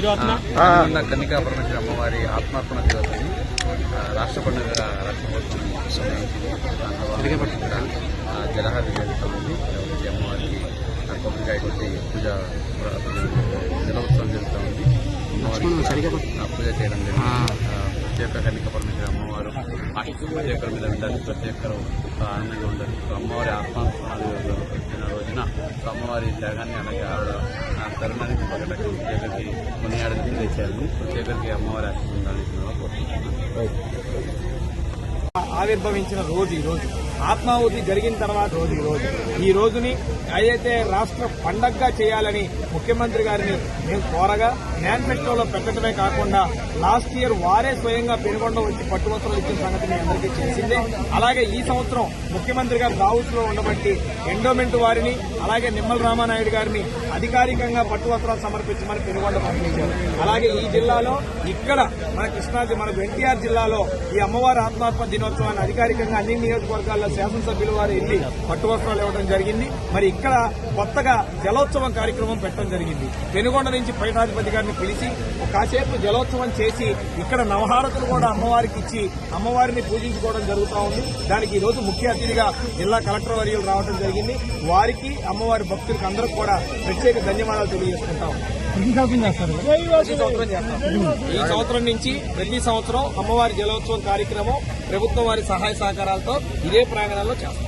కన్నికా పరమేశ్వరి అమ్మవారి ఆత్మార్పణ దివసం రాష్ట్ర పండుగ రాష్ట్ర ప్రభుత్వం అమ్మవారికి కొబ్బరికాయ కొట్టి పూజ జలోత్సవం జరుగుతూ ఉంది అమ్మవారికి ఆ, పూజ చేయడం జరిగింది. ప్రతి ఒక్క కన్నిక పరమేశ్వరి అమ్మవారు ప్రతి ఒక్కరి మీద ఉండాలి. ప్రతి ఒక్కరు ఆనందంగా ఉండాలి అమ్మవారి జరిగిన రోజున అమ్మవారి త్యాగాన్ని అలాగే ఆవిడ ఆ కొనియాడని తెలియచేయాలని అమ్మవారి ఆవిర్భవించిన రోజు ఈ రోజు. ఆత్మాహుతి జరిగిన తర్వాత రోజు ఈ రోజు. ఈ రోజుని అదైతే రాష్ట్ర పండగగా చేయాలని ముఖ్యమంత్రి గారిని మేము కోరగా మేనిఫెస్టోలో పెట్టడమే కాకుండా లాస్ట్ ఇయర్ వారే స్వయంగా పెనుగొండ వచ్చి పట్టువస్త్రాలు ఇచ్చిన సంగతి మీ అందరికీ తెలిసిందే. అలాగే ఈ సంవత్సరం ముఖ్యమంత్రి గారు దావూస్లో ఉండబట్టి ఎండోమెంట్ వారిని అలాగే నిమ్మల రామానాయుడు గారిని అధికారికంగా పట్టువస్త్రాలు సమర్పించమని పెనుగొండ పంపించారు. అలాగే ఈ జిల్లాలో ఇక్కడ మన కృష్ణా మన ఎన్టీఆర్ జిల్లాలో ఈ అమ్మవారి ఆత్మాత్మ దినోత్సవాన్ని అధికారికంగా అన్ని నియోజకవర్గాల్లో శాసనసభ్యులు వారు వెళ్ళి పట్టువస్త్రాలు ఇవ్వడం జరిగింది. మరి ఇక్కడ కొత్తగా జలోత్సవం కార్యక్రమం పెట్టడం జరిగింది. పెనుగొండ నుంచి పైటాధిపతి గారిని పిలిచి ఒక కాసేపు జలోత్సవం చేసి ఇక్కడ నవహారతులు కూడా అమ్మవారికి ఇచ్చి అమ్మవారిని పూజించుకోవడం జరుగుతూ ఉంది. దానికి ఈ రోజు ముఖ్య అతిథిగా జిల్లా కలెక్టర్ వర్యులు రావడం జరిగింది. వారికి అమ్మవారి భక్తులకు అందరికి కూడా ప్రత్యేక ధన్యవాదాలు తెలియజేసుకుంటాం ప్రతి సంవత్సరం చేస్తాం. ఈ సంవత్సరం నుంచి ప్రతి సంవత్సరం అమ్మవారి జలోత్సవం కార్యక్రమం ప్రభుత్వం వారి సహాయ సహకారాలతో ఇదే ప్రాంగణంలో చేస్తాం.